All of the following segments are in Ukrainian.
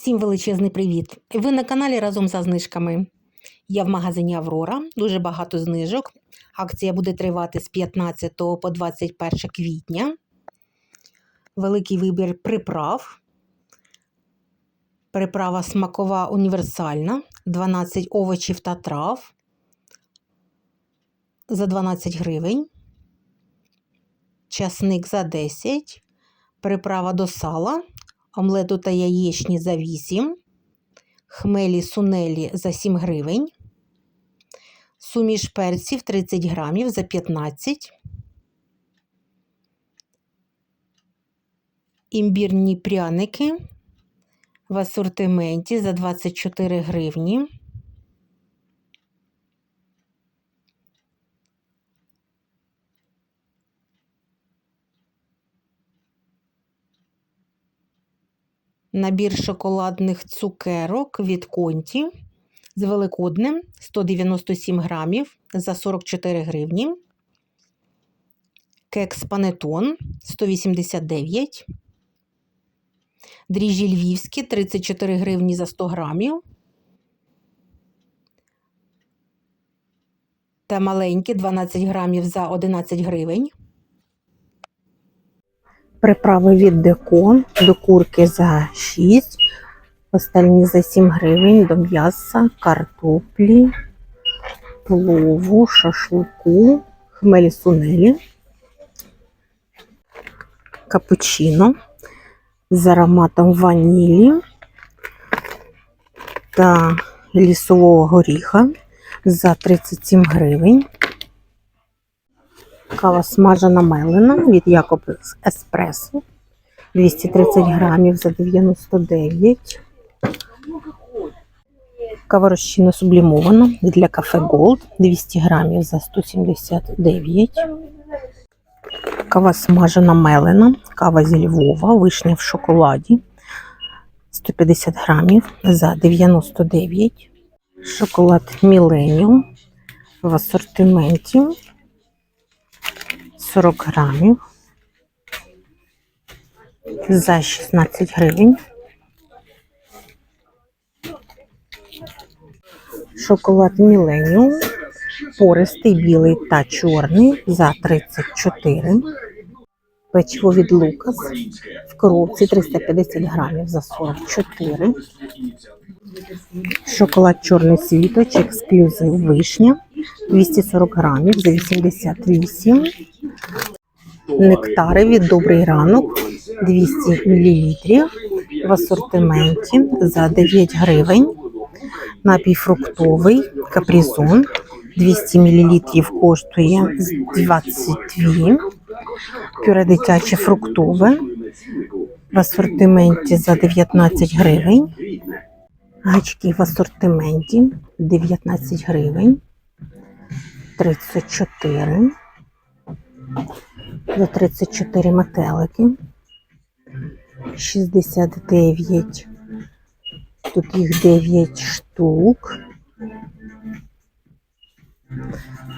Всім величезний привіт! Ви на каналі разом за знижками. Я в магазині Аврора, дуже багато знижок. Акція буде тривати з 15 по 21 квітня. Великий вибір приправ. Приправа смакова універсальна, 12 овочів та трав за 12 гривень. Часник за 10. Приправа до сала омлету та яєчні за 8, хмелі сунелі за 7 гривень, суміш перців 30 грамів за 15, імбірні пряники в асортименті за 24 гривні. Набір шоколадних цукерок від Конті з великодним 197 грамів за 44 гривні. Кекс панетон 189. Дріжджі львівські 34 гривні за 100 грамів. Та маленькі 12 грамів за 11 гривень. Приправи від деко, до курки за 6, остальні за 7 гривень, до м'яса, картоплі, плову, шашлику, хмелі сунелі, капучино з ароматом ванілі та лісового горіха за 37 гривень. Кава смажена мелена від Якобс Еспресо 230 грамів за 99. Кава розчинно сублімована для кафе Голд 200 грамів за 179. Кава смажена мелена, кава зі Львова, вишня в шоколаді 150 грамів за 99. Шоколад Міленіум в асортименті 40 грамів за 16 гривень. Шоколад Міленіум, пористий білий та чорний за 34. Печиво від Лукас в коробці 350 грамів за 44. Шоколад чорний світоч, ексклюзив вишня 240 грамів за 88. Нектари від добрий ранок 200 мл в асортименті за 9 гривень. Напій фруктовий капризон 200 мл коштує 22. Пюре дитяче фруктове в асортименті за 19 гривень. Гачки в асортименті 19 гривень. 34. За 34 метелики. 69. Тут їх 9 штук.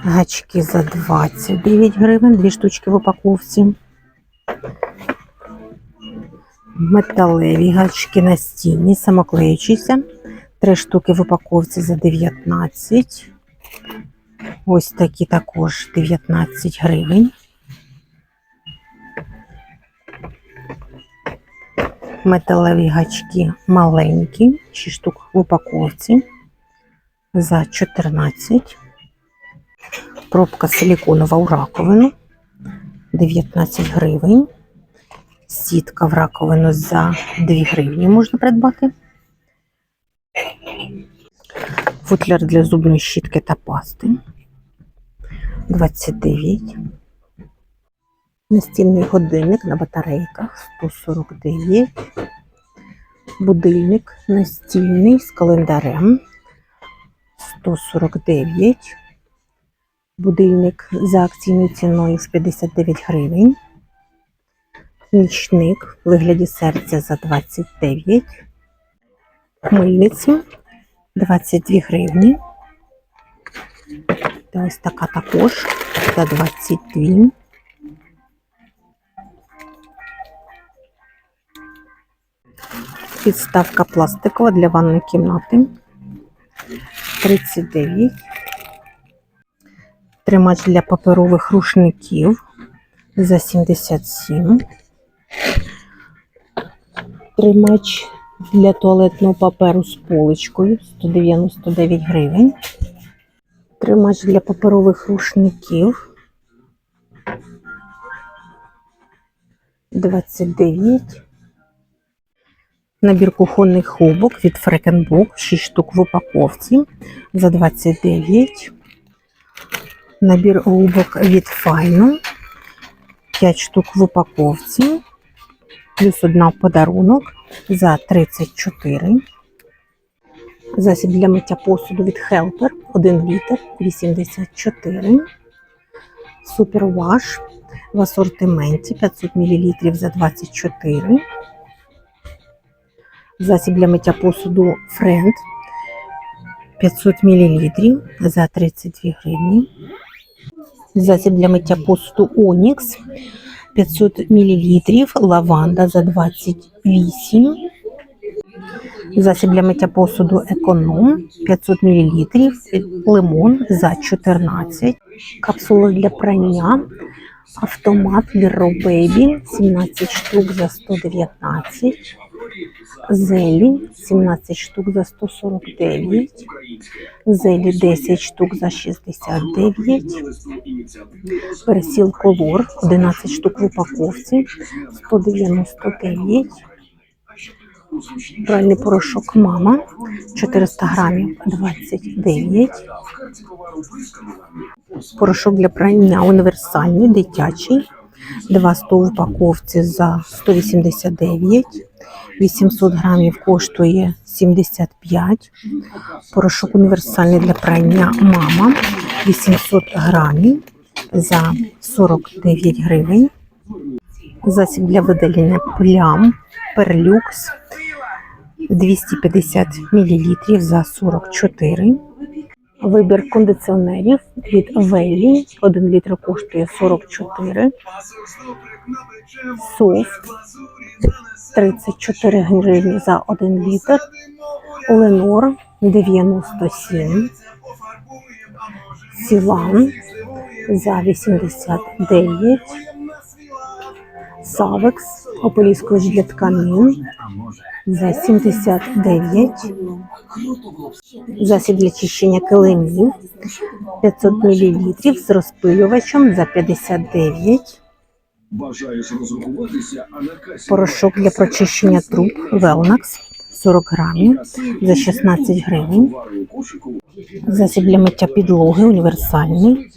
Гачки за 29 гривень, дві штучки в упаковці. Металеві гачки настінні, самоклеючіся. Три штуки в упаковці за 19. Ось такі також 19 гривень. Металеві гачки маленькі, 6 штук в упаковці за 14. Пробка силіконова у раковину 19 гривень. Сітка в раковину за 2 гривні можна придбати. Футляр для зубної щітки та пасти 29. Настільний годинник на батарейках 149. Будильник настільний з календарем 149. Будильник за акційною ціною в 59 гривень. Нічник в вигляді серця за 29. Мильниці 22 гривні. Та ось така також за 22. Підставка пластикова для ванної кімнати 39. Тримач для паперових рушників за 77. Тримач для туалетного паперу з поличкою 199 гривень. Тримач для паперових рушників 29. Набір кухонних губок від Фрекенбок 6 штук в упаковці за 29. Набір губок від Файно 5 штук в упаковці. Плюс одна подарунок за 34. Засіб для миття посуду від Helper 1 літр 84. Суперваш в асортименті 500 мл за 24. Засіб для миття посуду Friend 500 мл за 32 гривні. Засіб для миття посуду Onyx 500 мл лаванда за 28. Засіб для миття посуду Економ 500 мл лимон за 14. Капсула для прання автомат Vero Baby 17 штук за 119. Зелі 17 штук за 149. Зелі 10 штук за 69. Персіл колор 11 штук в упаковці 199. Пральний порошок мама 400 грамів 29. Порошок для прання універсальний, дитячий. 2 100 в упаковці за 189. 800 грамів коштує 75. Порошок універсальний для прання мама 800 грамів за 49 гривень. Засіб для видалення плям перлюкс 250 мл за 44. Вибір кондиціонерів від Велі 1 літр коштує 44. Софт 34 гривні за 1 літр. Ленор 97. Сілан за 89. Савекс ополіскувач для тканин за 79. Засіб для чищення килимів 500 мл з розпилювачем за 59. Бажаєш розрахуватися, а на касі Порошок для прочищення труб Велнакс 40 грамів за 16 гривень. Засіб для миття підлоги універсальний.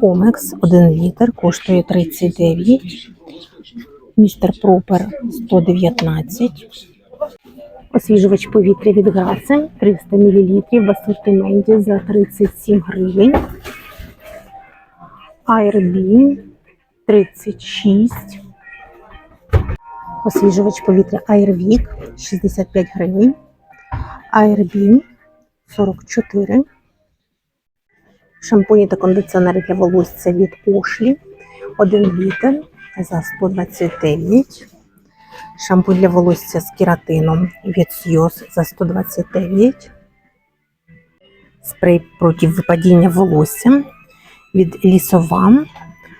Омекс 1 літр коштує 39. Містер Пропер 119. Освіжувач повітря від Грасе 300 мл в асортименті за 37 гривень. Airbeam 36. Освіжувач повітря Airwick 65 гривень. Airbeam 44. Шампуні та кондиціонери для волосся від Ошлі 1 літр за 129. Шампунь для волосся з кератином від Сйоз за 129. Спрей проти випадіння волосся від Лісова.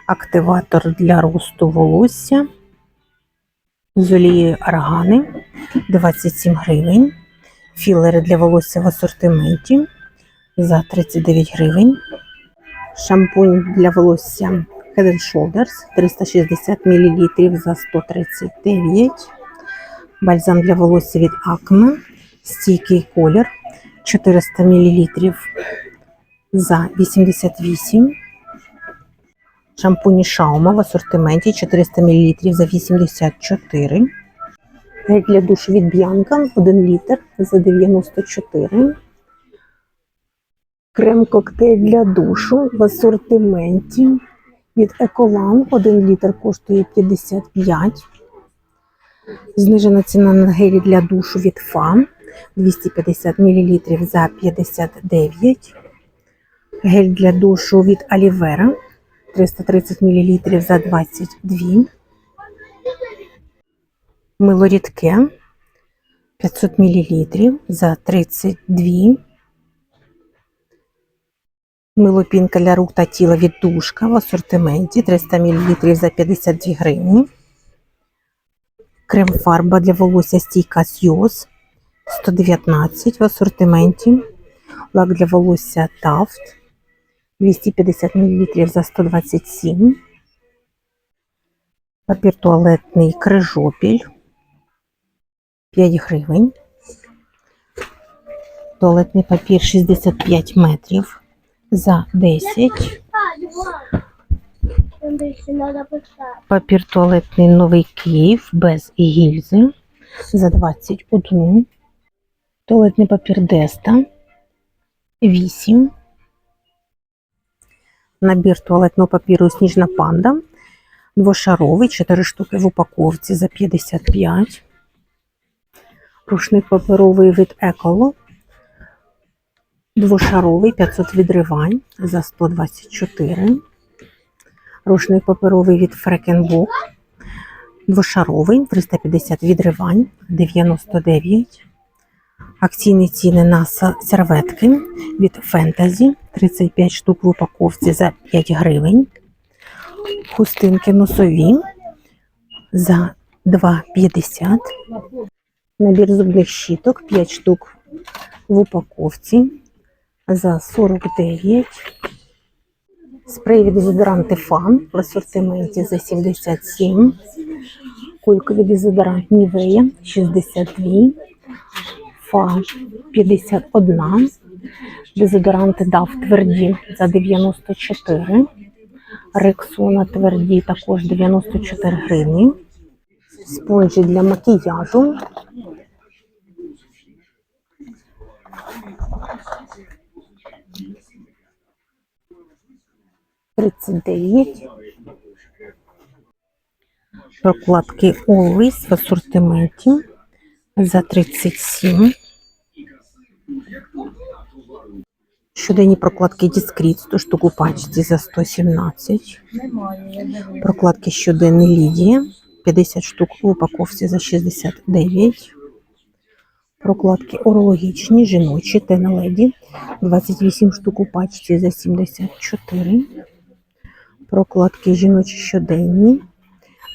Активатор для росту волосся з олією аргани 27 гривень. Філери для волосся в асортименті за 39 гривень. Шампунь для волосся Head Shoulders 360 мл за 139. Бальзам для волосся від Acme. Стійкий колір 400 мл за 88. Шампуні Шаума в асортименті 400 мл за 84. Гель для душу від Б'янка 1 літр за 94. Крем-коктейль для душу в асортименті від Еколан 1 літр коштує 55. Знижена ціна на гелі для душу від ФА 250 мл за 59. Гель для душу від Алівера 330 мл за 22. Мило рідке 500 мл за 32. Мило пінка для рук та тіла віддушка в асортименті 300 мл за 52 гривні. Крем-фарба для волосся стійка Сйоз 119 в асортименті. Лак для волосся Тафт 250 мл за 127. Папір туалетний крижопіль 5 гривень. Туалетний папір 65 метрів за 10. Там більше треба писати. Папір туалетний новий Київ без гільзи за 21. Туалетний папір Деста 8. Набір туалетного папіру Сніжна панда. Двошаровий, 4 штуки в упаковці за 55. Рушник паперовий від Еколо. Двошаровий 500 відривань за 124. Рушник паперовий від Фрекенбок. Двошаровий 350 відривань 99. Акційні ціни на серветки від Фентазі 35 штук в упаковці за 5 гривень. Хустинки носові за 2,50. Набір зубних щіток 5 штук в упаковці за 49. Спрей від дезодоранти Фан в асортименті за 77. Кульковий дезодорант Нівея 62. Фа 51. Дезодоранти DAF тверді за 94. Рексона тверді також 94 гривні. Спонжі для макіяжу. Тридцять дев'ять. Прокладки Always в асортименті за 37. Щоденні прокладки Discreet 100 штук у пачці за 117. Прокладки щоденні Лідія 50 штук в упаковці за 69. Прокладки орологічні, жіночі Тена Леді 28 штук у пачці за 74. Прокладки жіночі щоденні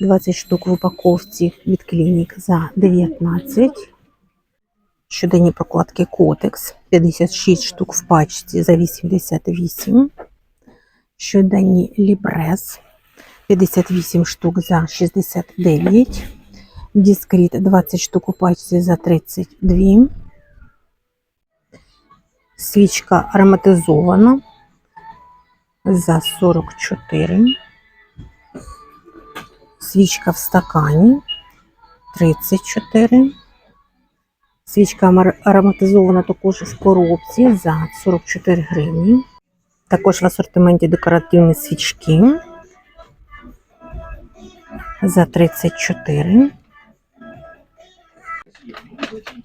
20 штук в упаковці від клінік за 19. Щоденні прокладки Котекс 56 штук в пачці за 88. Щоденні Лібрес 58 штук за 69. Дискріт 20 штук у пачці за 32. Свічка ароматизована за 44. Свічка в стакані 34. Свічка ароматизована також в коробці за 44 гривні. Також в асортименті декоративні свічки за 34.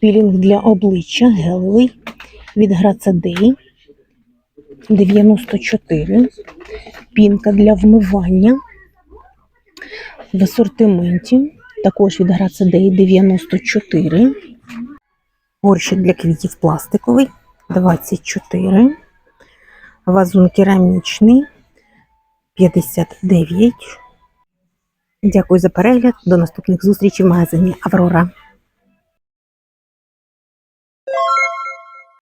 Пілінг для обличчя гелевий від Грацадей 94. Пінка для вмивання в асортименті також від Грацадей 94. Горщик для квітів пластиковий 24. Вазон керамічний 59. Дякую за перегляд. До наступних зустрічей в магазині Аврора.